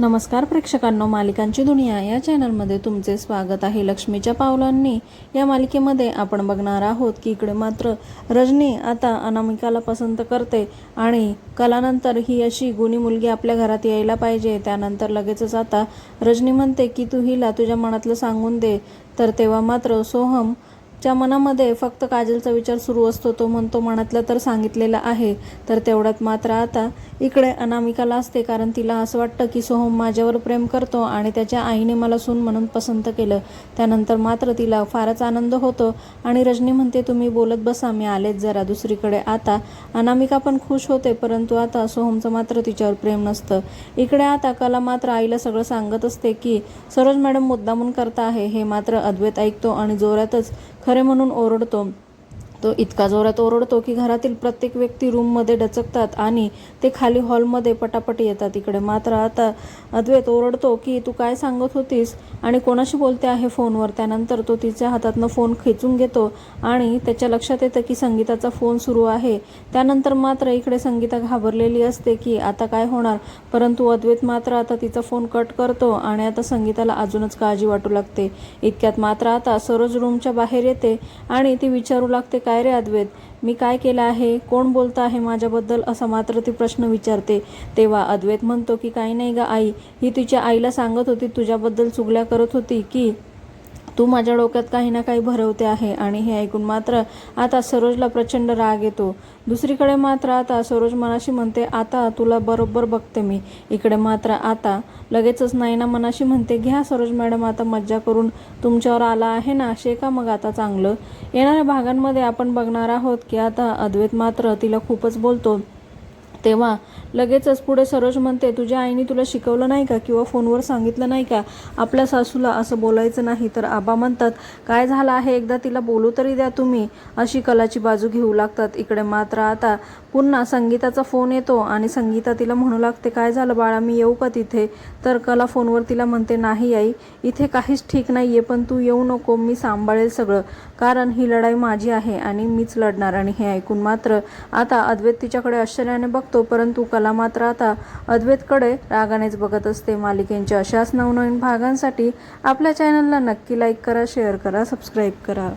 नमस्कार प्रेक्षकांनो मालिकांची दुनिया या चॅनलमध्ये तुमचे स्वागत आहे. लक्ष्मीच्या पावलांनी या मालिकेमध्ये आपण बघणार आहोत की इकडे मात्र रजनी आता अनामिकाला पसंत करते आणि कलानंतर ही अशी गुणी मुलगी आपल्या घरात यायला पाहिजे. त्यानंतर लगेचच आता रजनी म्हणते की तू हिला तुझ्या मनातलं सांगून दे. तर तेव्हा मात्र सोहम च्या मनामध्ये फक्त काजलचा विचार सुरू असतो तो म्हणतो मनातलं तर सांगितलेलं आहे तर तेवढ्यात मात्र आता इकडे अनामिकाला असते कारण तिला असं वाटतं की सोहम माझ्यावर प्रेम करतो आणि त्याच्या आईने मला सून म्हणून पसंत केलं. त्यानंतर मात्र तिला फारच आनंद होतो आणि रजनी म्हणते तुम्ही बोलत बसा मी आलेच जरा दुसरीकडे. आता अनामिका पण खुश होते परंतु आता सोहमचं मात्र तिच्यावर प्रेम नसतं. इकडे आता कला मात्र आईला सगळं सांगत असते की सरोज मॅडम मुद्दामून करता आहे हे मात्र अद्वैत ऐकतो आणि जोरातच खरे म्हणून ओरडतो. तो इतका जोरात ओरडतो की घरातील प्रत्येक व्यक्ती रूममध्ये डचकतात आणि ते खाली हॉलमध्ये पटापट येतात. इकडे मात्र आता अद्वैत ओरडतो की तू काय सांगत होतीस? आणि कोणाशी बोलते आहे फोनवर? त्यानंतर तो तिच्या हातातनं फोन खेचून घेतो आणि त्याच्या लक्षात येतं की संगीताचा फोन सुरू आहे. त्यानंतर मात्र इकडे संगीता घाबरलेली असते की आता काय होणार? परंतु अद्वैत मात्र आता तिचा फोन कट करतो आणि आता संगीताला अजूनच काळजी वाटू लागते. इतक्यात मात्र आता सरोज रूमच्या बाहेर येते आणि ती विचारू लागते काय रे अद्वैत? मी काय केलं आहे? कोण बोलतं आहे माझ्याबद्दल? असा मात्र ती प्रश्न विचारते. तेव्हा अद्वैत म्हणतो की काही नाही ग आई. ही तिच्या आईला सांगत होती. तुझ्याबद्दल चुगल्या करत होती की तू माझ्या डोक्यात काही ना काही भरवते आहे आणि हे ऐकून मात्र आता सरोजला प्रचंड राग येतो. दुसरीकडे मात्र आता सरोज मनाशी म्हणते आता तुला बरोबर बघते मी. इकडे मात्र आता लगेचच नायना मनाशी म्हणते घ्या सरोज मॅडम आता मज्जा करून तुमच्यावर आला आहे ना शेका मग आता चांगलं? येणाऱ्या भागांमध्ये आपण बघणार आहोत की आता अद्वैत मात्र तिला खूपच बोलतो. तेव्हा लगेचच पुढे सरोज म्हणते तुझ्या आईने तुला शिकवलं नाही का किंवा फोनवर सांगितलं नाही का? आपल्या सासूला असं बोलायचं नाही. तर आबा म्हणतात काय झालं आहे? एकदा तिला बोलू तरी द्या तुम्ही. अशी कलाची बाजू घेऊ लागतात. इकडे मात्र आता पुन्हा संगीताचा फोन येतो आणि संगीता तिला म्हणू लागते काय झालं बाळा मी येऊ का तिथे? तर कला फोनवर तिला म्हणते नाही आई इथे काहीच ठीक नाही आहे पण तू येऊ नको मी सांभाळेल सगळं. कारण ही लढाई माझी आहे आणि मीच लढणार. आणि हे ऐकून मात्र आता अद्वैत तिच्याकडे आश्चर्याने बघतो परंतु कला मात्र आता अद्वैतकडे रागानेच बघत असते. मालिकेंच्या अशाच नवनवीन भागांसाठी आपल्या चॅनलला नक्की लाईक करा शेअर करा सबस्क्राईब करा.